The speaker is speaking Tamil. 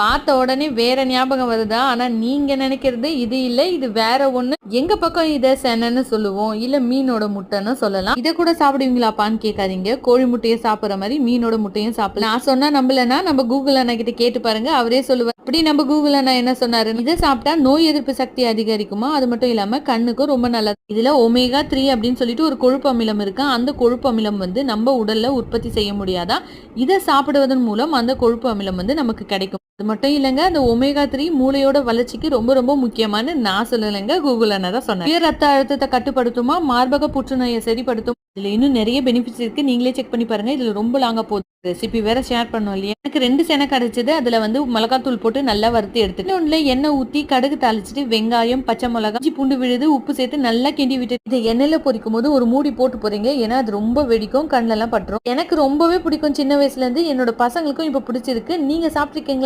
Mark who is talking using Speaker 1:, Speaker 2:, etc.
Speaker 1: பார்த்த உடனே வேற ஞாபகம் வருதா? ஆனா நீங்க நினைக்கிறது இது இல்ல இது வேற ஒண்ணு. எங்க பக்கம் இத சென்னு சொல்லுவோம் இல்ல மீனோட முட்டைன்னு சொல்லலாம். இதை கூட சாப்பிடுவீங்களாப்பான்னு கேட்காதீங்க. கோழி முட்டையை சாப்பிடுற மாதிரி மீனோட முட்டையும் சாப்பிடலாம். நான் சொன்னா நம்பலன்னா நம்ம கூகுள் அண்ணா கிட்ட கேட்டு பாருங்க அவரே சொல்லுவார். அப்படி நம்ம கூகுள் அண்ணா என்ன சொன்னாரு இதை சாப்பிட்டா நோய் எதிர்ப்பு சக்தி அதிகரிக்குமா? அது மட்டும் இல்லாம கண்ணுக்கும் ரொம்ப நல்லது. இதுல ஒமேகா த்ரீ அப்படின்னு சொல்லிட்டு ஒரு கொழுப்பு அமிலம் இருக்கு. அந்த கொழுப்பு அமிலம் வந்து நம்ம உடல்ல உற்பத்தி செய்ய முடியாதா? இதை சாப்பிடுவதன் மூலம் அந்த கொழுப்பு அமிலம் வந்து நமக்கு கிடைக்கும். அது மட்டும் இல்லைங்க அந்த ஒமேகா த்ரீ மூளையோட வளர்ச்சிக்கு ரொம்ப ரொம்ப முக்கியமான நான் சொல்லலைங்க கூகுள் அண்ணா தான் சொன்னேன். ரத்த அழுத்தத்தை கட்டுப்படுத்துமா? மார்பக புற்றுநோயை சரிப்படுத்தும்? இதுல இன்னும் நிறைய பெனிஃபிட்ஸ் இருக்கு. நீங்களே செக் பண்ணி பாருங்க. இதுல ரொம்ப லாங்காக போகுது. ரெசிபி வேற ஷேர் பண்ணோம் இல்லையா? எனக்கு ரெண்டு செனை கிடைச்சது அதுல வந்து மிளகாத்தூள் போட்டு நல்லா வறுத்து எடுத்துட்டு ஒன்றில் எண்ணெய் ஊத்தி கடுகு தாளிச்சிட்டு வெங்காயம் பச்சை மிளகாய் பூண்டு விழுது உப்பு சேர்த்து நல்லா கிண்டி விட்டு இதை எண்ணெயில பொரிக்கும் போது ஒரு மூடி போட்டு போறீங்க. ஏன்னா அது ரொம்ப வெடிக்கும். கண்ணெல்லாம் பட்டுரும். எனக்கு ரொம்பவே பிடிக்கும். சின்ன வயசுல இருந்து என்னோட பசங்களுக்கும் இப்ப பிடிச்சிருக்கு. நீங்க சாப்பிட்டுருக்கீங்களா?